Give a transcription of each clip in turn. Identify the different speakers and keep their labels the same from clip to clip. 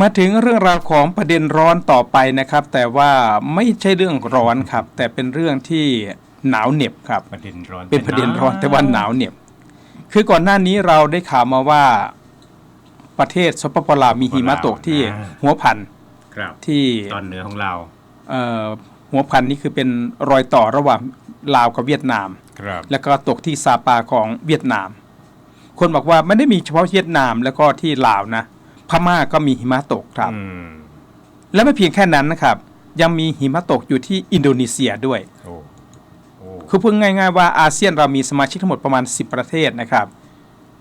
Speaker 1: มาถึงเรื่องราวของประเด็นร้อนต่อไปนะครับ แต่ว่าไม่ใช่เรื่องร้อนครับ แต่เป็นเรื่องที่หนาวเหน็บครับ
Speaker 2: ประเด็นร้อน
Speaker 1: เป็นประเด็นร้อนแต่ว่าหนาวเหน็บ คือก่อนหน้านี้เราได้ข่าวมาว่าประเทศสปปลาวมีหิมะตกที่หัวพัน
Speaker 2: ครับ
Speaker 1: ที่
Speaker 2: ตอนเหนือของเรา
Speaker 1: เอ่อหัวพันนี่คือเป็นรอยต่อระหว่างลาวกับเวียดนาม
Speaker 2: ครับ
Speaker 1: แล้วก็ตกที่ซาปาของเวียดนาม คนบอกว่าไม่ได้มีเฉพาะเวียดนามแล้วก็ที่ลาวนะ พม่าก็มีหิมะตกครับ
Speaker 2: อืม
Speaker 1: และไม่เพียงแค่นั้นนะครับ ยังมีหิมะตกอยู่ที่อินโดนีเซียด้วย
Speaker 2: โอ้โอ้
Speaker 1: คือพูดง่ายๆว่าอาเซียนเรามีสมาชิกทั้งหมดประมาณ 10 ประเทศนะครับ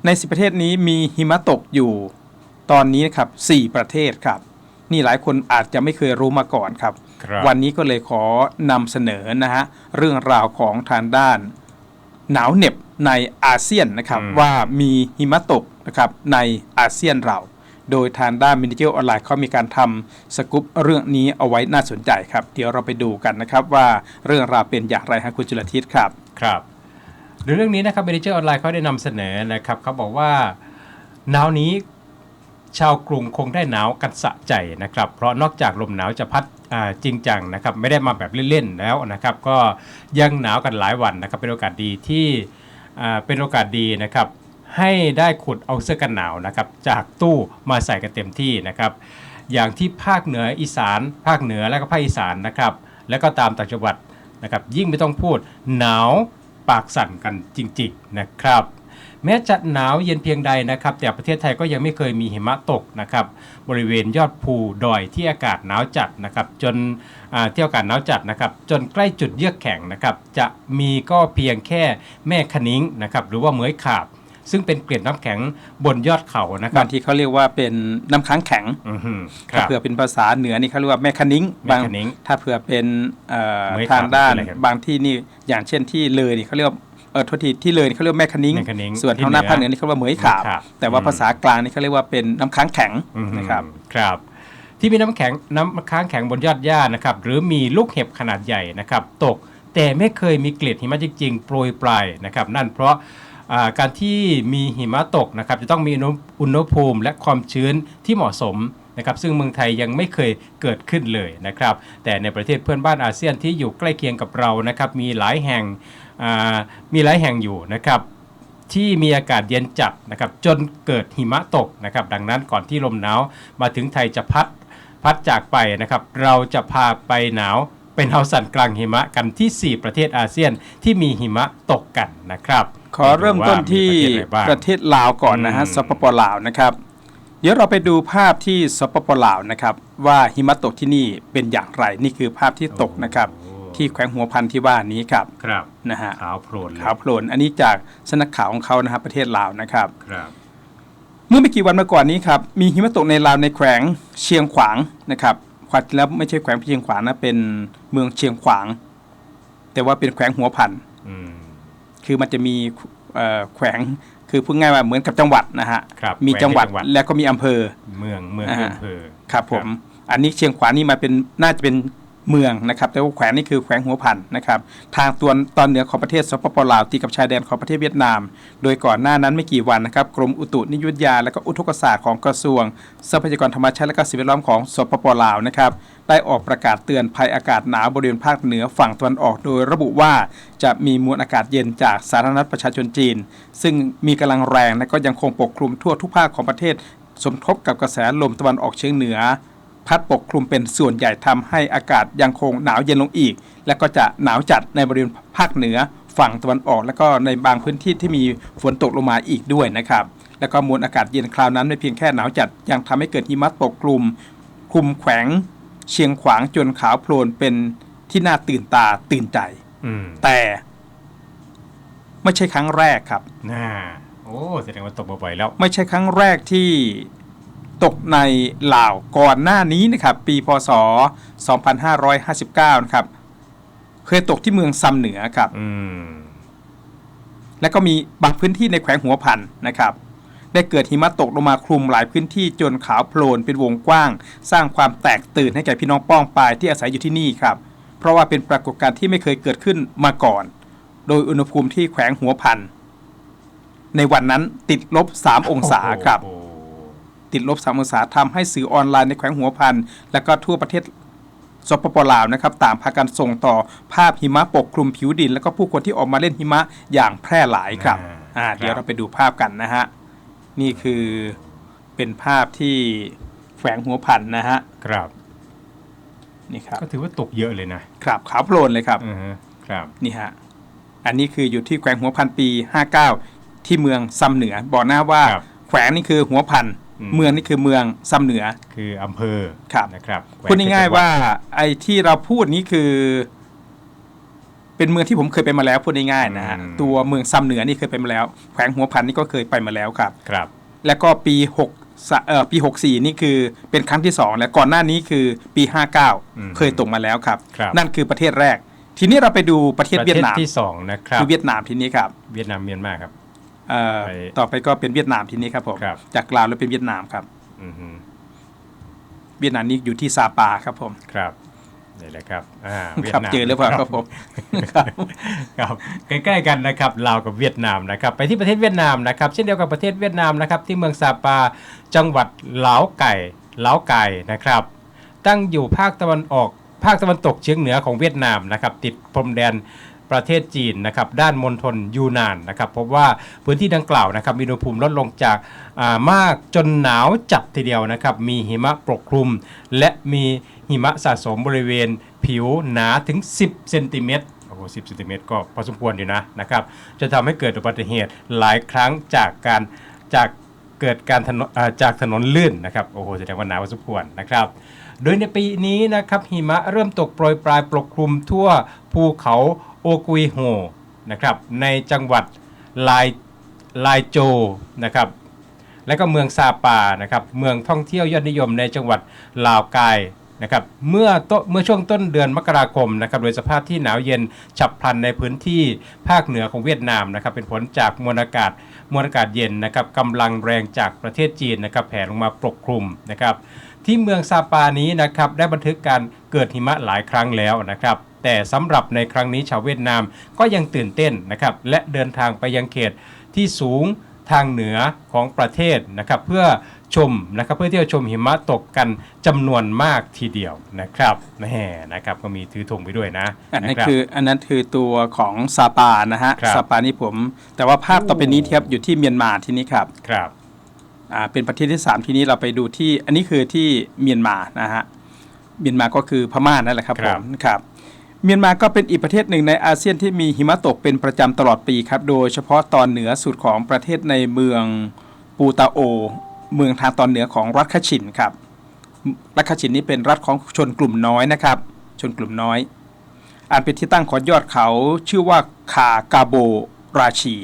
Speaker 1: ใน 10 ประเทศนี้มีหิมะตกอยู่ตอนนี้นะครับ4ประเทศครับ นี่หลายคนอาจจะไม่เคยรู้มาก่อนครับ
Speaker 2: ครับ
Speaker 1: วันนี้ก็เลยขอนำเสนอนะฮะเรื่องราวของทางด้าน หนาวเหน็บในอาเซียนนะครับว่ามีหิมะตกนะครับในอาเซียนเรา โดยทางด้านมินิเจอออนไลน์เขามีการทำสกู๊ปเรื่องนี้เอาไว้น่าสนใจครับ เดี๋ยวเราไปดูกันนะครับว่าเรื่องราวเป็นอย่างไรฮะคุณจุลทิศครับ
Speaker 2: ครับหรือเรื่องนี้นะครับเบริเจอร์ออนไลน์เขาได้นำเสนอนะครับเขาบอกว่าหนาวนี้ชาวกรุงคงได้หนาวกันสะใจนะครับ เพราะนอกจากลมหนาวจะพัดจริงจังนะครับ ไม่ได้มาแบบเล่นๆแล้วนะครับ ก็ยังหนาวกันหลายวันนะครับ เป็นโอกาสดีที่เป็นโอกาสดีนะครับ ให้ได้ขุดเอาเสื้อกันหนาวนะครับจากตู้มาใส่กันเต็มที่นะครับ อย่างที่ภาคเหนืออีสาน ภาคเหนือและก็ภาคอีสานนะครับ แล้วก็ตามต่างจังหวัดนะครับ ยิ่งไม่ต้องพูดหนาวปากสั่นกันจริงๆนะครับ แม้จะหนาวเย็นเพียงใดนะครับ แต่ประเทศไทยก็ยังไม่เคยมีหิมะตกนะครับ บริเวณยอดภูดอยที่อากาศหนาวจัดนะครับ จนอ่าที่อากาศหนาวจัดนะครับ จนใกล้จุดเยือกแข็งนะครับ จะมีก็เพียงแค่แม่คะนิ้งนะครับ หรือว่าเหมยขาบ ซึ่งเป็นเกล็ดน้ำแข็งบนยอดเขานะครั
Speaker 1: บา
Speaker 2: บ
Speaker 1: งทีเขาเรียกว่าเป็นน้ำค้างแข็ง
Speaker 2: อือหือค
Speaker 1: ถ้า
Speaker 2: รับ
Speaker 1: เผื่อเป็นภาษาเหนือนี่เขาเรียกว่าแม่คะนิ้ง
Speaker 2: แม่คะนิ้ง
Speaker 1: บางถ้าเผื่อเป็นเอ่อ
Speaker 2: เหมยขาบ
Speaker 1: ทางด้าน
Speaker 2: เป็นอะไรครับ
Speaker 1: บางที่นี่อย่างเช่นที่เลยนี่เขาเรียกว่าเออโทษทีที่เลยนี่เขาเรียกว่าแม่คะนิ้ง
Speaker 2: แม่คะนิ้ง
Speaker 1: ส่วน
Speaker 2: ที่
Speaker 1: ทางด้าน
Speaker 2: เหนือ
Speaker 1: ภาคเหนือนี่เขาเรียกว่าเหมยขาบ
Speaker 2: เหมยขาบ
Speaker 1: แต่ว่า
Speaker 2: อืม
Speaker 1: ภาษากลางนี่เขาเรียกว่าเป็นน้ำค้างแข็ง
Speaker 2: อืม
Speaker 1: นะครับ
Speaker 2: ครับที่มีน้ำแข็งน้ำค้างแข็งบนยอดหญ้านะครับหรือมีลูกเห็บขนาดใหญ่นะครับตกแต่ไม่เคยมีเกล็ดหิมะจริงๆ โปรยปลายนะครับนั่นเพราะอ่า การที่มีหิมะตกนะครับจะต้องมีอุณหภูมิและความชื้นที่เหมาะสมนะครับซึ่งเมืองไทยยังไม่เคยเกิดขึ้นเลยนะครับ แต่ในประเทศเพื่อนบ้านอาเซียนที่อยู่ใกล้เคียงกับเรานะครับมีหลายแห่งมีหลายแห่งอยู่นะครับที่มีอากาศเย็นจัดนะครับจนเกิดหิมะตกนะครับดังนั้นก่อนที่ลมหนาวมาถึงไทยจะพัดพัดจากไปนะครับเราจะพาไปหนาวเป็นเฮาสันกลางหิมะกันที่ 4 ประเทศอาเซียนที่มีหิมะตกกันนะครับ
Speaker 1: ขอเริ่มต้นที่
Speaker 2: ดูว่ามีประเทศอะไรบ้าง
Speaker 1: ประเทศลาวก่อนนะฮะ
Speaker 2: อืม
Speaker 1: สปปลาวนะครับ เดี๋ยวเราไปดูภาพที่สปปลาวนะครับ ว่าหิมะตกที่นี่เป็นอย่างไรนี่คือภาพที่ตกนะครับ
Speaker 2: โอ้
Speaker 1: ที่แขวงหัวพันที่ว่านี้ครับ
Speaker 2: ครับ
Speaker 1: นะฮะ
Speaker 2: ขาวโพลนเลย
Speaker 1: ขาวโพลนอันนี้จากสำนักข่าวของเขานะครับประเทศลาวนะครับ
Speaker 2: ครับ
Speaker 1: เมื่อไม่กี่วันมาก่อนนี้ครับมีหิมะตกในลาวในแขวงเชียงขวางนะครับความจริงแล้วไม่ใช่แขวงเชียงขวางนะเป็นเมืองเชียงขวาง แต่ว่าเป็นแขวงหัวพัน
Speaker 2: อืม
Speaker 1: คือมันจะมีเอ่อแขวงคือพูดง่ายว่าเหมือนกับจังหวัดนะฮะ
Speaker 2: ครับ
Speaker 1: มีจังหวัด
Speaker 2: แขวงจังหวัด
Speaker 1: แล้วก็มีอำเภอ
Speaker 2: เมืองเมือง
Speaker 1: อ่า
Speaker 2: อำเภอ
Speaker 1: ครับผมอันนี้เชียงขวางนี่มาเป็นน่าจะเป็นเมืองนะครับแต่ว่าแขวงนี่คือแขวงหัวพันนะครับทางตวนตอนเหนือของประเทศสปปลาวติดกับชายแดนของประเทศเวียดนาม โดยก่อนหน้านั้นไม่กี่วันนะครับกรมอุตุนิยมวิทยาและก็อุทกศาสตร์ของกระทรวงทรัพยากรธรรมชาติและก็สิ่งแวดล้อมของสปปลาวนะครับ ได้ออกประกาศเตือนภัยอากาศหนาวบริเวณภาคเหนือฝั่งตะวันออกโดยระบุว่าจะมีมวลอากาศเย็นจากสาธารณรัฐประชาชนจีน ซึ่งมีกำลังแรงและก็ยังคงปกคลุมทั่วทุกภาคของประเทศ สมทบกับกระแสลมตะวันออกเฉียงเหนือ พัดปกคลุมเป็นส่วนใหญ่ทำให้อากาศยังคงหนาวเย็นลงอีก และก็จะหนาวจัดในบริเวณภาคเหนือฝั่งตะวันออก และก็ในบางพื้นที่ที่มีฝนตกลงมาอีกด้วยนะครับแล้วก็มวลอากาศเย็นคราวนั้นไม่เพียงแค่หนาวจัดยังทำให้เกิดหิมะปกคลุมคลุมแขวง เชียงขวางจนขาวโพลนเป็นที่น่าตื่นตาตื่นใจ
Speaker 2: อืม
Speaker 1: แต่ไม่ใช่ครั้งแรกครับ
Speaker 2: น่าโอ้แสดงว่าตกบ่อยๆแล้ว
Speaker 1: ไม่ใช่ครั้งแรกที่ตกในลาวก่อนหน้านี้นะครับ ปีพศ 2559 นะครับ เคยตกที่เมืองซำเหนือครับ
Speaker 2: อืม
Speaker 1: และก็มีบางพื้นที่ในแขวงหัวพันนะครับ ได้เกิดหิมะตกลงมาคลุมหลายพื้นที่จนขาวโพลนเป็นวงกว้าง สร้างความแตกตื่นให้แก่พี่น้องป้องปายที่อาศัยอยู่ที่นี่ครับ เพราะว่าเป็นปรากฏการณ์ที่ไม่เคยเกิดขึ้นมาก่อน โดยอุณหภูมิที่แขวงหัวพัน ในวันนั้นติดลบ 3 องศาครับ ติดลบสามองศาทำให้สื่อออนไลน์ในแขวงหัวพัน และก็ทั่วประเทศสปปลาวนะครับต่างพากันส่งต่อภาพหิมะปกคลุมผิวดิน แล้วก็ผู้คนที่ออกมาเล่นหิมะอย่างแพร่หลายครับ
Speaker 2: อ่า
Speaker 1: อ่า
Speaker 2: ครับ
Speaker 1: เดี๋ยวเราไปดูภาพกันนะฮะ นี่คือเป็นภาพที่แขวงหัวพันนะฮะ
Speaker 2: ครับ
Speaker 1: นี่ครับ
Speaker 2: ก็ถือว่าตกเยอะเลยนะครับ
Speaker 1: ขาวโพลนเลยครับ
Speaker 2: อือฮึครับ
Speaker 1: นี่ฮะอันนี้คืออยู่ที่แขวงหัวพันปี 59 ที่เมืองซ้ำเหนือ บอกหน้าว่า
Speaker 2: ครับ
Speaker 1: แขวงนี่คือหัวพัน
Speaker 2: อืม
Speaker 1: เมืองนี่คือเมืองซ้ำเหนือ
Speaker 2: คืออำเภอ
Speaker 1: ครับ
Speaker 2: นะครับ
Speaker 1: พูดง่ายๆว่าไอ้ที่เราพูดนี้คือ เป็นเมืองที่ผมเคยไปมาแล้วพูดง่ายๆนะฮะตัวเมืองซ้ำเหนือนี่เคยไปมาแล้ว แขวงหัวพันนี่ก็เคยไปมาแล้วครับ
Speaker 2: ครับ
Speaker 1: แล้วก็ปี6สะเอ่อปี64 นี่คือเป็นครั้งที่ 2 และก่อนหน้านี้คือปี
Speaker 2: อืม
Speaker 1: 59 เคยตกมาแล้วครับ
Speaker 2: ครับ
Speaker 1: นั่นคือประเทศแรก ทีนี้เราไปดูประเทศ
Speaker 2: ประ
Speaker 1: เวีย
Speaker 2: เท
Speaker 1: ด
Speaker 2: ศ
Speaker 1: นาม
Speaker 2: ที่สองนะครับ
Speaker 1: คือเวียดนามทีนี้ครับ
Speaker 2: เวียดนามเมียนมาครับ
Speaker 1: เอ่อ
Speaker 2: ไป
Speaker 1: ต่อไปก็เป็นเวียดนามทีนี้ครับผม
Speaker 2: ครับ
Speaker 1: จากลาวแล้วเป็นเวียดนามครับ
Speaker 2: อือฮึ
Speaker 1: เวียดนามนี่อยู่ที่ซาปาครับผม
Speaker 2: ครับ นี่แหละครับอ่าวียด
Speaker 1: ครับ
Speaker 2: นาม
Speaker 1: เจอหรือเปล่าครับผมครับ
Speaker 2: ครับใกล้ๆกันนะครับลาวกับเวียดนามนะครับ ไปที่ประเทศเวียดนามนะครับ เช่นเดียวกับประเทศเวียดนามนะครับ ที่เมืองซาปาจังหวัดเหลาไก่เหลาไก่นะครับ ตั้งอยู่ภาคตะวันออก ภาคตะวันตกเฉียงเหนือของเวียดนามนะครับ ติดพรมแดนประเทศจีนนะครับด้านมณฑลยูนานนะครับพบว่าพื้นที่ดังกล่าวนะครับมีอุณหภูมิลดลงจากอ่ามากจนหนาวจัดทีเดียวนะครับ มีหิมะปกคลุม และมี หิมะสะสมบริเวณผิวหนาถึง 10 เซนติเมตรโอ้โห10เซนติเมตรก็พอสมควรอยู่นะนะครับ จะทำให้เกิดอุบัติเหตุหลายครั้งจากการจากเกิดการถนนอ่าจากถนนลื่นนะครับ โอ้โหแสดงว่าหนาพอสมควรนะครับ โดยในปีนี้นะครับหิมะเริ่มตกโปรยปลายปกคลุมทั่วภูเขาโอกุยโฮนะครับในจังหวัดลายลายโจนะครับและก็เมืองซาปานะครับเมืองท่องเที่ยวยอดนิยมในจังหวัดลาวกาย นะครับเมื่อต้นเมื่อช่วงต้นเดือนมกราคมนะครับโดยสภาพที่หนาวเย็นฉับพลันในพื้นที่ภาคเหนือของเวียดนามนะครับเป็นผลจากมวลอากาศมวลอากาศเย็นนะครับกำลังแรงจากประเทศจีนนะครับแผ่ลงมาปกคลุมนะครับที่เมืองซาปานี้นะครับได้บันทึกการเกิดหิมะหลายครั้งแล้วนะครับแต่สำหรับในครั้งนี้ชาวเวียดนามก็ยังตื่นเต้นนะครับและเดินทางไปยังเขตที่สูงทางเหนือของประเทศนะครับเพื่อ ชมนะครับเพื่อที่จะชมหิมะตกกันจำนวนมากทีเดียวนะครับแน่นะครับก็มีถือธงไปด้วยนะ
Speaker 1: อันนั้นะ
Speaker 2: รับ
Speaker 1: คืออันนั้นคือตัวของซาปานะฮะ
Speaker 2: ครับ
Speaker 1: ซาปานี่ผม แต่ว่าภาพต่อไปนี้เทียบอยู่ที่เมียนมาทีนี้ครับ
Speaker 2: ครับ
Speaker 1: อ่าเป็นประเทศที่ 3 ทีนี้เราไปดูที่อันนี้คือที่เมียนมานะฮะเมียนมาก็คือพม่านั่นแหละครับ
Speaker 2: ค
Speaker 1: ผ
Speaker 2: รับ
Speaker 1: มครับเมียนมาก็เป็นอีกประเทศหนึ่งในอาเซียนที่มีหิมะตกเป็นประจำตลอดปีครับ โดยเฉพาะตอนเหนือสุดของประเทศในเมืองปูตาโอ เมืองทางตอนเหนือของรัฐคาชินครับ รัฐคาชินนี้เป็นรัฐของชนกลุ่มน้อยนะครับ ชนกลุ่มน้อยอันเป็นที่ตั้งของยอดเขาชื่อว่าคากาโบราชี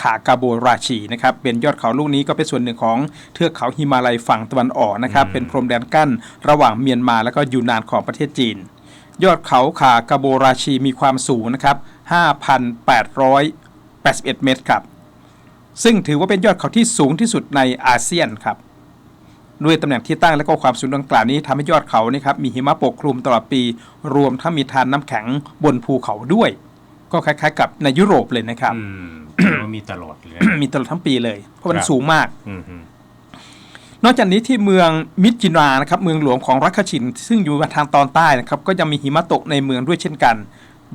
Speaker 1: ขากาโบราชีนะครับ เป็นยอดเขาลูกนี้ก็เป็นส่วนหนึ่งของเทือกเขาฮิมาลัยฝั่งตะวันออกนะครับ
Speaker 2: อืม
Speaker 1: เป็นพรมแดนกั้นระหว่างเมียนมาและก็ยูนานของประเทศจีน ยอดเขาขากาโบราชีมีความสูงนะครับ 5,881 เมตรครับ ซึ่งถือว่าเป็นยอดเขาที่สูงที่สุดในอาเซียนครับด้วยตำแหน่งที่ตั้งและก็ความสูงดังกล่าวนี้ทำให้ยอดเขานี่ครับมีหิมะปกคลุมตลอดปี รวมทั้งมีทานน้ำแข็งบนภูเขาด้วย ก็คล้าย ๆ กับในยุโรปเลยนะครับ
Speaker 2: อืมมันมีตลอดเลย
Speaker 1: มีตลอดทั้งปีเลย เพราะมัน
Speaker 2: ครับ
Speaker 1: สูงมาก
Speaker 2: อืมฮึ
Speaker 1: นอกจากนี้ที่เมืองมิดจินานะครับเมืองหลวงของรัฐคชิน ซึ่งอยู่ทางตอนใต้นะครับ ก็ยังมีหิมะตกในเมืองด้วยเช่นกัน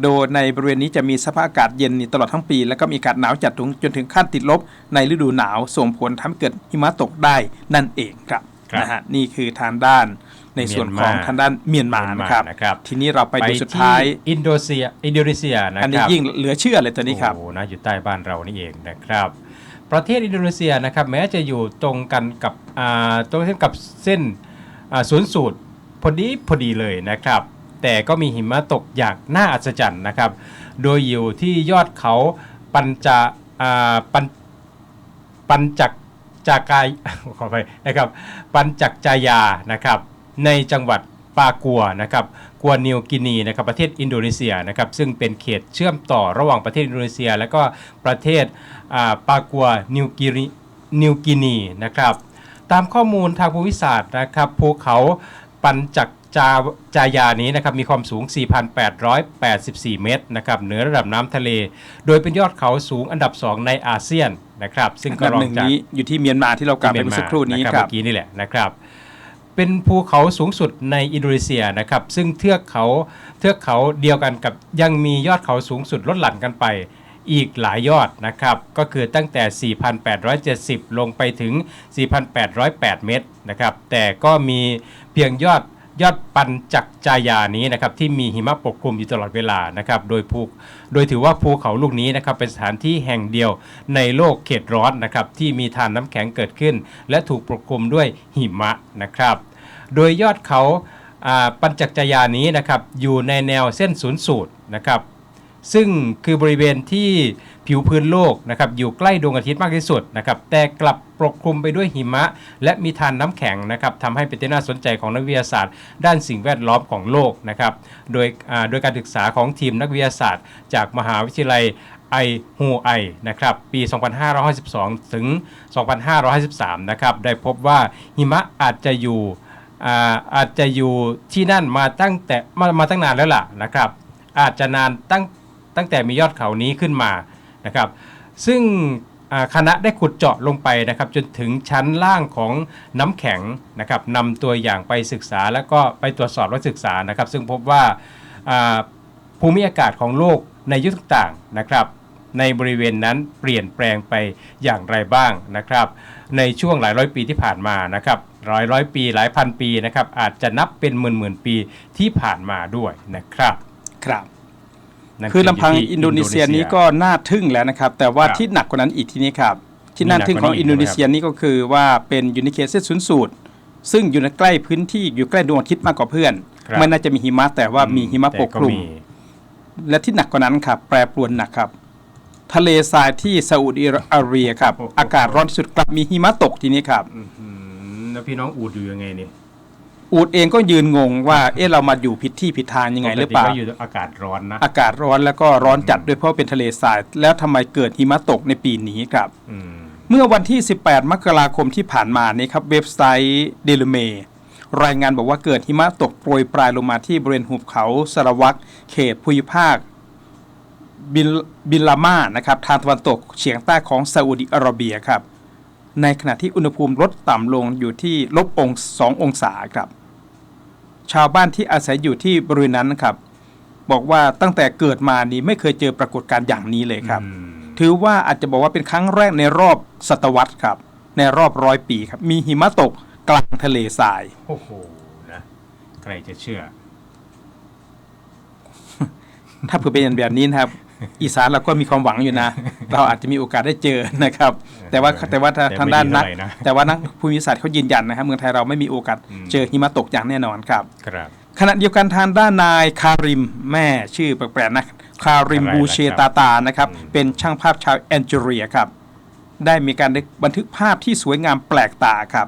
Speaker 1: โดยในบริเวณนี้จะมีสภาพอากาศเย็นนี่ตลอดทั้งปี แล้วก็มีอากาศหนาวจัดถึงจนถึงขั้นติดลบ ในฤดูหนาวส่งผลทำให้เกิดหิมะตกได้นั่นเองครับ
Speaker 2: ครับ
Speaker 1: นะฮะนี่คือทางด้านในส่วนของ
Speaker 2: เมียนมา
Speaker 1: ทางด้านเมียนมานะครับ
Speaker 2: นะครับ
Speaker 1: ทีนี้เราไปดูสุดท้าย
Speaker 2: ที่อินโดนีเซียอินโดนีเซียนะค
Speaker 1: อันนี้
Speaker 2: รับ
Speaker 1: ยิ่งเหลือเชื่อเลยตัวนี้ครับ
Speaker 2: โอ้โหนะอยู่ใต้บ้านเรานี่เองนะครับ ประเทศอินโดนีเซียนะครับแม้จะอยู่ตรงกันกับอ่าตรงเส้นกับเส้นอ่าศูนย์สูตรพอดีพอดีเลยนะครับ แต่ก็มีหิมะตกอย่างน่าอัศจรรย์นะครับ โดยอยู่ที่ยอดเขาปัญจปัญปัญจักจากายขอไปนะครับ ปัญจักจายานะครับ ในจังหวัดปากัวนะครับกัวนิวกินีนะครับประเทศอินโดนีเซียนะครับซึ่งเป็นเขตเชื่อมต่อระหว่างประเทศอินโดนีเซีย และก็ประเทศอ่าปากัวนิวกินีนิวกินีนะครับ ตามข้อมูลทางภูมิศาสตร์นะครับภูเขาปัญจัก จาจายานี้นะครับมีความสูง 4,884 เมตรนะครับเหนือระดับน้ำทะเล โดยเป็นยอดเขาสูงอันดับ 2 ในอาเซียนนะครับซึ่ง
Speaker 1: อัน
Speaker 2: ก็
Speaker 1: ดับ
Speaker 2: รอ
Speaker 1: ห
Speaker 2: ง
Speaker 1: นึ่ง
Speaker 2: จาก
Speaker 1: นี้อยู่ที่เมียนมาที่เรากล่าวไปเมื่อสักครู่นี้ะครับ
Speaker 2: เมื่อกี้นี่แหละนะครับเป็นภูเขาสูงสุดในอินโดนีเซียนะครับซึ่งเทือกเขาเทือกเขาเดียวกันกับยังมียอดเขาสูงสุดลดหลั่นกันไปอีกหลายยอดนะครับ ก็คือตั้งแต่ 4,870 ลงไปถึง 4,808 เมตรนะครับ แต่ก็มีเพียงยอด ยอดปันจักจายานี้นะครับที่มีหิมะปกคลุมอยู่ตลอดเวลานะครับโดยภูโดยถือว่าภูเขาลูกนี้นะครับเป็นสถานที่แห่งเดียวในโลกเขตร้อนนะครับที่มีทานน้ำแข็งเกิดขึ้น และถูกปกคลุมด้วยหิมะนะครับ โดยยอดเขาอ่าปัญจักจายานี้นะครับอยู่ในแนวเส้นศูนย์สูตรนะครับ ซึ่งคือบริเวณที่ผิวพื้นโลกนะครับอยู่ใกล้ดวงอาทิตย์มากที่สุดนะครับแต่กลับปกคลุมไปด้วยหิมะ และมีทานน้ำแข็งนะครับทำให้เป็นที่น่าสนใจของนักวิทยาศาสตร์ ด้านสิ่งแวดล้อมของโลกนะครับโดยโดยการศึกษาของทีมนักวิทยาศาสตร์ จากมหาวิทยาลัยไอฮูไอนะครับปี 2552 ถึง 2553 นะครับได้พบว่าหิมะอาจจะอยู่อาอาจจะอยู่ที่นั่นมาตั้งแต่มามาตั้งนานแล้วล่ะนะครับอาจจะนานตั้ง ตั้งแต่มียอดเขานี้ขึ้นมานะครับ ซึ่งคณะได้ขุดเจาะลงไปนะครับจนถึงชั้นล่างของน้ำแข็งนะครับนำตัวอย่างไปศึกษาแล้วก็ไปตรวจสอบและศึกษานะครับ ซึ่งพบว่าภูมิอากาศของโลกในยุคต่างๆนะครับ ในบริเวณนั้นเปลี่ยนแปลงไปอย่างไรบ้างนะครับ ในช่วงหลายร้อยปีที่ผ่านมานะครับร้อยร้อยปีหลายพันปีนะครับอาจจะนับเป็นหมื่นหมื่นปีที่ผ่านมาด้วยนะครับ
Speaker 1: ครับ คือลำพัง
Speaker 2: ยู่ที่
Speaker 1: อินโดนีเซียนี้ก็น่าทึ่งแล้วนะครับ แต่ว่า
Speaker 2: ครับ
Speaker 1: ที่หนักกว่านั้นอีกทีนี้ครับ ที่น่าทึ่ง
Speaker 2: มีหนัก
Speaker 1: ข
Speaker 2: ก
Speaker 1: อง
Speaker 2: ว่านี้
Speaker 1: อินโดนีเซียนี้ก็คือว่าเป็นยูนิเคเซศูนย์สูตรซึ่งอยู่ในใกล้พื้นที่อยู่ใกล้ดวงอาทิตย์มากกว่าเพื่อน
Speaker 2: ครับ
Speaker 1: ไม่น่าจะมีหิมะแต่ว่ามีหิมะปกคลุม
Speaker 2: แต่
Speaker 1: และที่หนักกว่านั้นครับแปรปรวนหนักครับ ทะเลทรายที่ซาอุดิอาระเบียครับ อากาศร้อนที่สุดกลับมีหิมะตกทีนี้ครับ
Speaker 2: อื้อหือแล้วพี่น้องอูดอยู่ยังไงนี่
Speaker 1: อูดเองก็ยืนงงว่า เอ๊ะเรามาอยู่ผิดที่ผิดทางยังไงหรือเปล่า
Speaker 2: กติก็อยู่อากาศร้อนนะ
Speaker 1: อากาศร้อนแล้วก็ร้อนจัดด้วยเพราะเป็นทะเลทราย แล้วทำไมเกิดหิมะตกในปีนี้ครับ
Speaker 2: อืม
Speaker 1: เมื่อวันที่ 18 มกราคมที่ผ่านมานี้ครับเว็บไซต์เดลเมรายงานบอกว่าเกิดหิมะตกโปรยปลายลงมาที่บริเวณหุบเขาสารวักเขตภูมิภาคบินบินลามานะครับทางตะวันตกเฉียงใต้ของซาอุดิอาระเบียครับ ในขณะที่อุณหภูมิลดต่ำลงอยู่ที่ลบองสององศาครับ ชาวบ้านที่อาศัยอยู่ที่บริเวณนั้นนะครับ บอกว่าตั้งแต่เกิดมานี้ไม่เคยเจอปรากฏการณ์อย่างนี้เลยครับ
Speaker 2: อืม
Speaker 1: ถือว่าอาจจะบอกว่าเป็นครั้งแรกในรอบศตวรรษครับ ในรอบร้อยปีครับ มีหิมะตกกลางทะเลทราย
Speaker 2: โอ้โหนะใครจะเชื่อ
Speaker 1: ถ้าเผื่อเป็นแบบนี้นะครับ อีสานเราก็มีความหวังอยู่นะ เราอาจจะมีโอกาสได้เจอนะครับ แต่ว่าแต่ว่าถ้า
Speaker 2: แต่ไม่
Speaker 1: ทางด้านนัก
Speaker 2: ดีเท่าไหร่นะ
Speaker 1: แต่ว่านักภูมิศาสตร์เขายืนยันนะครับ เมืองไทยเราไม่มีโอกาส
Speaker 2: อืม
Speaker 1: เจอหิมะตกอย่างแน่นอนครับ
Speaker 2: ครับ
Speaker 1: ขณะเดียวกันทางด้านนายคาริมแม่ชื่อแปลกๆนะคาริม
Speaker 2: อะไร
Speaker 1: บู
Speaker 2: ล่ะ
Speaker 1: เช
Speaker 2: ครับ
Speaker 1: ตาตานะครับ
Speaker 2: อืม
Speaker 1: เป็นช่างภาพชาวแอนเจเรียครับ ได้มีการบันทึกภาพที่สวยงามแปลกตาครับ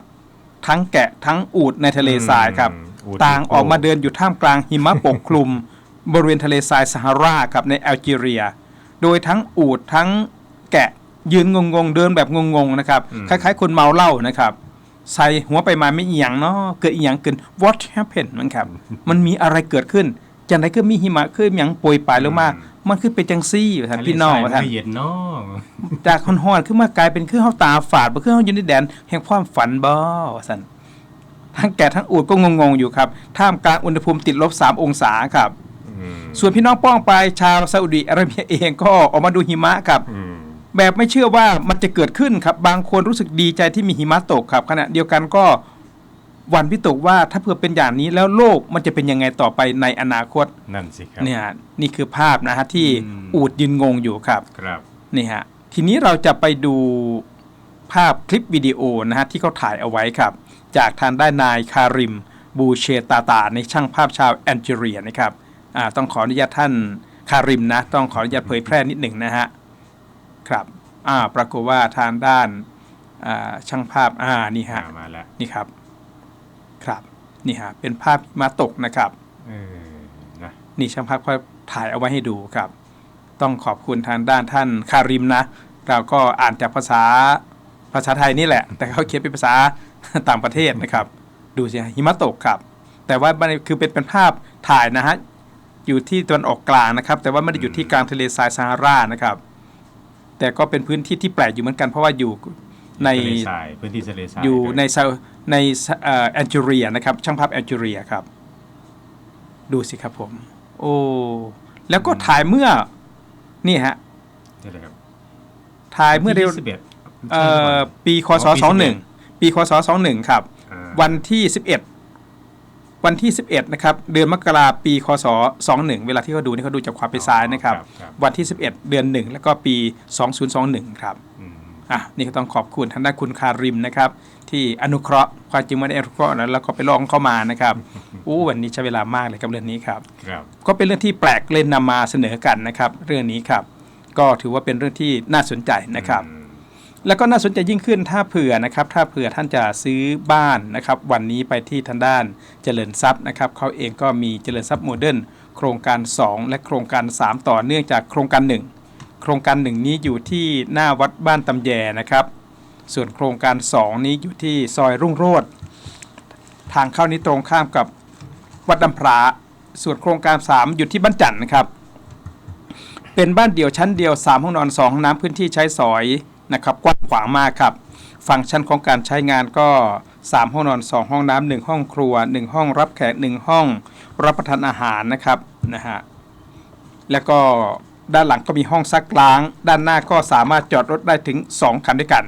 Speaker 1: ทั้งแกะทั้งอูดในทะเลทรายครับ
Speaker 2: อืม
Speaker 1: ต่างออกมาเดินอยู่ท่ามกลางหิมะปกคลุม บริเวณทะเลทรายซาฮาราครับในแอลจีเรีย โดยทั้งอูดทั้งแกะยืนงงๆ เดินแบบงงๆนะครับ
Speaker 2: อืม
Speaker 1: คล้ายๆ คนเมาเหล้านะครับใส่หัวไปมาไม่เอียงเนาะเกิดอีหยังเกิน what happened มันครับ มันมีอะไรเกิดขึ้นจังไรก็มีหิมะขึ้นอย่างโปรยปลายลงมา มันคือเป็นจังซี่ท่านพี่น้อง
Speaker 2: ทะเลทร
Speaker 1: ท่ายน
Speaker 2: ไม่เย็นเนาะ
Speaker 1: จากคนฮอนขึ้นมากลายเป็นเครื่องเฮาตาฝาดบ่เครื่องเฮาอยู่ในแดนแห่งความฝันบ่ว่าซั่นทั้งแก่ทั้งอูดก็งงๆอยู่ครับท่ามกลางอุณหภูมิติดลบ3องศาครับ
Speaker 2: อืม
Speaker 1: ส่วนพี่น้องป้องไปชาวซาอุดิอาระเบียเองก็ออกมาดูหิมะครับ
Speaker 2: อืม
Speaker 1: แบบไม่เชื่อว่ามันจะเกิดขึ้นครับ บางคนรู้สึกดีใจที่มีหิมะตกครับ ขณะเดียวกันก็หวันพิตกว่าถ้าเผื่อเป็นอย่างนี้แล้วโลกมันจะเป็นยังไงต่อไปในอนาคต
Speaker 2: นั่นสิครับ
Speaker 1: เนี่ยนี่คือภาพนะฮะที่
Speaker 2: อืม
Speaker 1: อูดยืนงงอยู่ครับ
Speaker 2: ครับ
Speaker 1: นี่ฮะทีนี้เราจะไปดูภาพคลิปวิดีโอนะฮะที่เขาถ่ายเอาไว้ครับ จากทางด้านนายคาริม บูเชตาตาในช่างภาพชาวแอนเจเรียนะครับอ่า ต้องขออนุญาตท่านคาริมนะ ต้องขออนุญาตเผยแพร่นิดหนึ่งนะฮะครับอ่าปรากฏว่าทางด้านอ่าช่างภาพอ่านี่ฮะ
Speaker 2: มาแล้ว
Speaker 1: นี่ครับ ครับนี่ฮะเป็นภาพหิมาตกนะครับ
Speaker 2: เออนะ
Speaker 1: นี่ช่างภาพเขาถ่ายเอาไว้ให้ดูครับ ต้องขอบคุณทางด้านท่านคาริมนะ เราก็อ่านจากภาษาภาษาไทยนี่แหละ แต่เขาเขียนเป็นภาษาต่างประเทศนะครับ ดูสิฮะหิมะตกครับแแต่ว่ามันคือเป็นเป็นภาพถ่ายนะฮะ อยู่ที่ตะวันออกกลางนะครับ แต่ว่าไม่ได้อยู่ที่กลางทะเลทรายซาฮารานะครับ แต่ก็เป็นพื้นที่ที่แปลกอยู่เหมือนกัน เพราะว่าอยู่ใน
Speaker 2: ทะเลทรายพื้นที่ทะเลทราย
Speaker 1: อยู่
Speaker 2: ด้วย
Speaker 1: ในซาในเอ่อแอนจูเรียนะครับ ช่างภาพแอนจูเรียครับ ดูสิครับผม โอ้แล้วก็ถ่ายเมื่อนี่ฮะ
Speaker 2: นี่แหละครับ
Speaker 1: ถ่ายเมื่อเร็ว
Speaker 2: ที่21
Speaker 1: เอ่อปีคศ
Speaker 2: อ๋อปี
Speaker 1: สองหนึ่งปีคศสองหนึ่งครับ
Speaker 2: อ่า
Speaker 1: วันที่สิบเอ็ด วันที่สิบเอ็ดนะครับ เดือนมกราปีคศสองหนึ่งเวลาที่เขาดูนี่เขาดูจากขวาไปซ้ายนะครับ
Speaker 2: ครับ
Speaker 1: วันที่สิบเอ็ดเดือนหนึ่งแล้วก็ปีสองศูนย์สองหนึ่งครับ
Speaker 2: อืม
Speaker 1: อะนี่ก็ต้องขอบคุณทางด้านคุณคาริมนะครับ ที่อนุเคราะห์ความจริงไม่ได้อนุเคราะห์นะแล้วก็ไปลองเข้ามานะครับ อู้วันนี้ใช้เวลามากเลยกับเรื่องนี้ครับ
Speaker 2: ครับ
Speaker 1: ก็เป็นเรื่องที่แปลกเล่นนำมาเสนอกันนะครับ เรื่องนี้ครับ ก็ถือว่าเป็นเรื่องที่น่าสนใจนะครับ
Speaker 2: อืม
Speaker 1: แล้วก็น่าสนใจยิ่งขึ้นถ้าเผื่อนะครับถ้าเผื่อท่านจะซื้อบ้านนะครับวันนี้ไปที่ทางด้านเจริญทรัพย์นะครับเขาเองก็มีเจริญทรัพย์โมเดิร์นโครงการ 2 และโครงการ 3 ต่อเนื่องจากโครงการ 1 โครงการ 1 นี้อยู่ที่หน้าวัดบ้านตำแยนะครับ ส่วนโครงการ 2 นี้อยู่ที่ซอยรุ่งโรจน์ทางเข้านี้ตรงข้ามกับวัดดำพระส่วนโครงการ 3 อยู่ที่บ้านจันทร์นะครับ เป็นบ้านเดี่ยวชั้นเดียว 3 ห้องนอน 2 ห้องน้ำพื้นที่ใช้สอย นะครับกว้างขวางมากครับ ฟังก์ชันของการใช้งานก็ 3 ห้องนอน 2 ห้องน้ำ1ห้องครัว 1 ห้องรับแขก 1 ห้องรับประทานอาหารนะครับนะฮะแล้วก็ด้านหลังก็มีห้องซักล้าง ด้านหน้าก็สามารถจอดรถได้ถึง 2 คันด้วยกัน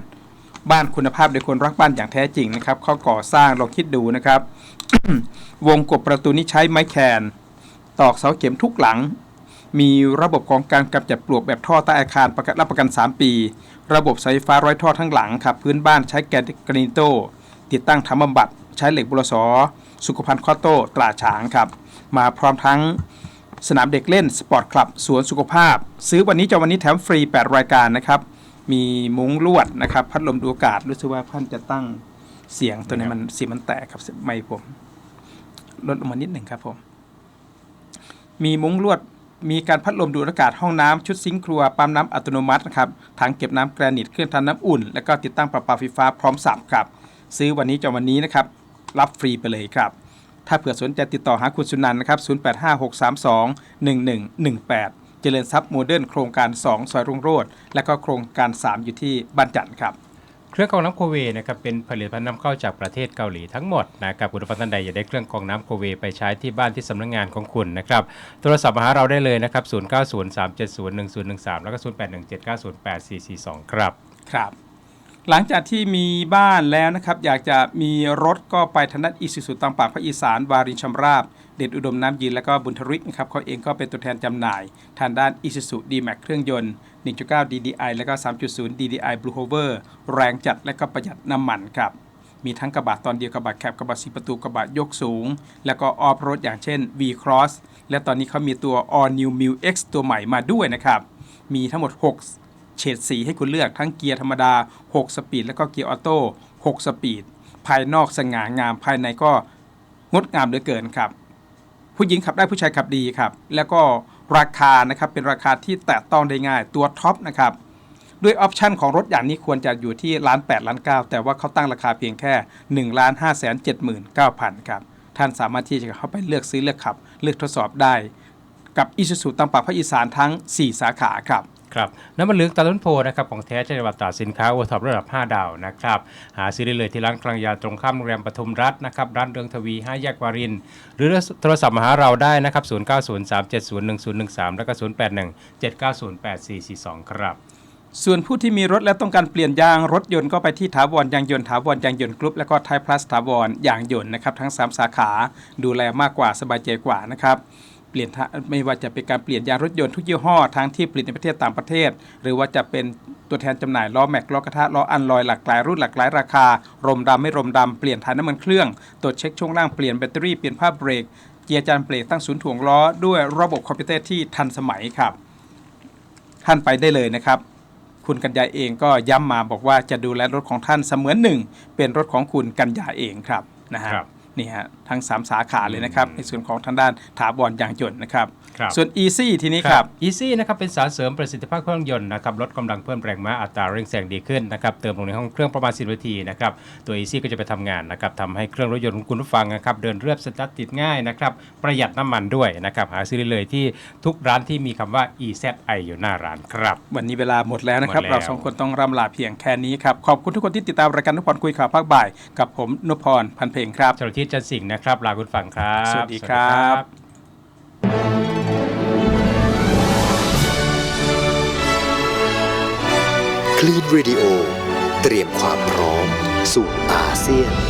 Speaker 1: บ้านคุณภาพโดยคนรักบ้านอย่างแท้จริงนะครับเขาก่อสร้างลองคิดดูนะครับ วงกบประตูนี้ใช้ไม้แคน ตอกเสาเข็มทุกหลัง มีระบบของการกำจัดปลวกแบบท่อใต้อาคารประกันรับประกัน 3 ปี ระบบสายไฟฟ้าร้อยท่อทั้งหลังครับพื้นบ้านใช้แกนกรนิโต ติดตั้งทำบำบัด ใช้เหล็กบุรสอสุขภัณฑ์คอโต้ตราฉางครับ มาพร้อมทั้งสนามเด็กเล่น สปอร์ตคลับสวนสุขภาพ ซื้อวันนี้จองวันนี้แถมฟรี 8 รายการนะครับ มีมุ้งลวดนะครับ พัดลมดูอากาศรู้สึกว่าท่านจะตั้งเสียงตัวนี้มันเสียงมันแตกครับไม่ผม ลดลงมานิดหนึ่งครับผม มีมุ้งลวด มีการพัดลมดูดอากาศห้องน้ำชุดซิงค์ครัวปั๊มน้ำอัตโนมัตินะครับถังเก็บน้ำแกรนิตเครื่องทำน้ำอุ่น แล้วก็ติดตั้งประปาไฟฟ้าพร้อมสับครับ ซื้อวันนี้จองวันนี้นะครับรับฟรีไปเลยครับ ถ้าเผื่อสนใจติดต่อหาคุณสุนันนะครับ 0856321118 เจริญทรัพย์โมเดิร์นโครงการ 2 ซอยรุ่งโรจน์และก็โครงการ 3 อยู่ที่บ้านจันทร์ครับ
Speaker 2: เครื่องกรองน้ำโคเวนะครับเป็นผลิตภัณฑ์นำเข้าจากประเทศเกาหลีทั้งหมดนะครับคุณผู้ฟังท่านใดอยากได้เครื่องกรองน้ำโคเวไปใช้ที่บ้านที่สำนักงานของคุณนะครับโทรศัพท์มาหาเราได้เลยนะครับ 0903701013 แล้วก็ 0817908442 ครับ
Speaker 1: ครับ หลังจากที่มีบ้านแล้วนะครับ อยากจะมีรถก็ไปทางด้านอีสุสุตามปากภาคอีสานวารินชำราบ เด็ดอุดมน้ำยืน และก็บุญทริกนะครับเขาเองก็เป็นตัวแทนจำหน่าย ทางด้านอีสุสุดีแม็กเครื่องยนต์ 1.9 DDI และก็ 3.0 DDI Blue Hover แรงจัดและก็ประหยัดน้ำมันครับ มีทั้งกระบะตอนเดียวกระบะแคบกระบะสีประตูกระบะยกสูง แล้วก็ออฟโรดอย่างเช่น V Cross และตอนนี้เขามีตัว All New m u X ตัวใหม่มาด้วยนะครับมีทั้งหมด 6 เฉดสีให้คุณเลือกทั้งเกียร์ธรรมดา 6 สปีด แล้วก็เกียร์ออโต้ 6 สปีด ภายนอกสง่างามภายในก็งดงามเหลือเกินครับ ผู้หญิงขับได้ผู้ชายขับดีครับ แล้วก็ราคานะครับเป็นราคาที่แตะต้องได้ง่ายตัวท็อปนะครับ ด้วยออปชันของรถอย่างนี้ควรจะอยู่ที่ล้าน8ล้าน9แต่ว่าเขาตั้งราคาเพียงแค่1ล้าน5แสน79,000ครับท่านสามารถที่จะเข้าไปเลือกซื้อเลือกขับ เลือกทดสอบได้ กับอิสุสุตามปากภาคอีสานทั้ง 4 สาขาครับ
Speaker 2: ครับน้ำมันเหลืองตาล้นโพนะครับของแท้จังหวัตราสินค้าโอท็อประดับ 5 ดาวนะครับหาซื้อได้เลยที่ร้านคลังยาตรงข้ามโรงแรมปทุมรัฐนะครับร้านเรืองทวี 5 แยกวาริน หรือโทรศัพท์มาหาเราได้นะครับ0903701013 แล้วก็ 0817908442 ครับ
Speaker 1: ส่วนผู้ที่มีรถและต้องการเปลี่ยนยางรถยนต์ก็ไปที่ถาวรยางยนต์ถาวรยางยนต์กรุ๊ปและก็ไทยพลัสถาวรยางยนต์นะครับทั้ง 3 สาขาดูแลมากกว่าสบายใจกว่านะครับ เปลี่ยนทะไม่ว่าจะเป็นการเปลี่ยนยางรถยนต์ทุกยี่ห้อทั้งที่ผลิตในประเทศต่างประเทศ หรือว่าจะเป็นตัวแทนจำหน่ายล้อแม็กล้อกระทะล้ออันลอยหลากหลายรุ่นหลากหลายราคารมดำไม่รมดำเปลี่ยนถ่ายน้ำมันเครื่องตรวจเช็คช่วงล่างเปลี่ยนแบตเตอรี่เปลี่ยนผ้าเบรกเกียร์จานเบรกตั้งศูนย์ถ่วงล้อด้วยระบบคอมพิวเตอร์ที่ทันสมัยครับท่านไปได้เลยนะครับ คุณกัญญาเองก็ย้ำมาบอกว่าจะดูแลรถของท่านเสมือนหนึ่ง เป็นรถของคุณกัญญาเองครับนะฮะ
Speaker 2: ครับ
Speaker 1: นี่ฮะทั้ง 3 สาขาเลยนะครับ ในส่วนของทางด้านถาวรยางยนต์นะครับ
Speaker 2: ครับ
Speaker 1: ส่วน Easy ทีนี้ครับ
Speaker 2: Easy นะครับเป็นสารเสริมประสิทธิภาพเครื่องยนต์นะครับลดกำลังเพิ่มแรงม้าอัตราเร่งแซงดีขึ้นนะครับเติมลงในห้องเครื่องประมาณ10นาทีนะครับตัว Easy ก็จะไปทำงานนะครับทำให้เครื่องรถยนต์ของคุณผู้ฟังนะครับเดินเรียบสตาร์ทติดง่ายนะครับประหยัดน้ำมันด้วยนะครับหาซื้อได้เลยที่ทุกร้านที่มีคำว่า EZI อยู่หน้าร้านครับ
Speaker 1: วันนี้เวลาหมดแล้วนะครับ
Speaker 2: หมดแล้ว
Speaker 1: เราสองคนต้องร่ำลาเพียงแค่นี้ครับ ขอบคุณทุกคนที่ติดตามรายการนุพรคุยข่าวภาคบ่าย กับผมนุพรพันเพลงครับ
Speaker 2: ชลทิศจันทร์สิงห์นะครับลาคุณฟังครับ
Speaker 1: สวัสดีครับ
Speaker 3: คลีน Radio เตรียมความพร้อม สู่อาเซียน